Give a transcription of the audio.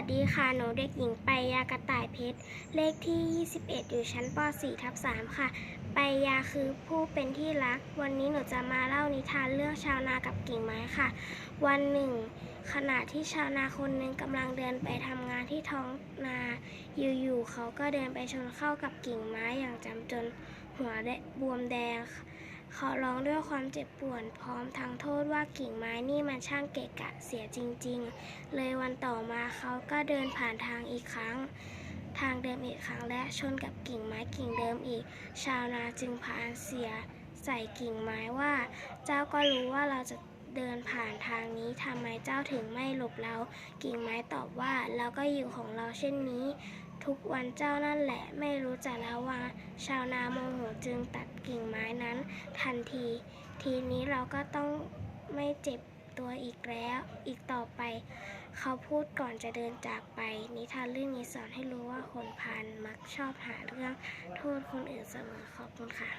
วัสดีค่ะ หนูเด็กหญิงไปยากระต่ายเพชร เลขที่ 21 อยู่ชั้นป .4 ทับ3ค่ะ ไปยาคือผู้เป็นที่รัก วันนี้หนูจะมาเล่านิทานเรื่องชาวนากับกิ่งไม้ค่ะ วันหนึ่ง ขณะที่ชาวนาคนหนึ่งกำลังเดินไปทำงานที่ท้องนา อยู่ๆเขาก็เดินไปชนเข้ากับกิ่งไม้อย่างจำจนหัวได้บวมแดง เขาร้องด้วยความเจ็บปวดพร้อมทั้งโทษว่ากิ่งไม้นี่มันช่างเกะกะเสียจริง ๆ เลยวันต่อมาเขาก็เดินผ่านทางอีกครั้ง ทางเดิมอีกครั้งและชนกับกิ่งไม้กิ่งเดิมอีก ชาวนาจึงพานเสียใส่กิ่งไม้ว่า เจ้าก็รู้ว่าเราจะเดินผ่านทางนี้ทำไมเจ้าถึงไม่หลบเรา กิ่งไม้ตอบว่าเราก็อยู่ของเราเช่นนี้ ทุกวันเจ้านั่นแหละไม่รู้จักระวังชาวนาโมโหจึงตัดกิ่งไม้นั้น ทันที ทีนี้เราก็ต้องไม่เจ็บตัวอีกแล้วอีกต่อไป เขาพูดก่อนจะเดินจากไป นิทานเรื่องนี้สอนให้รู้ว่าคนพานมักชอบหาเรื่องโทษคนอื่นเสมอขอบคุณค่ะ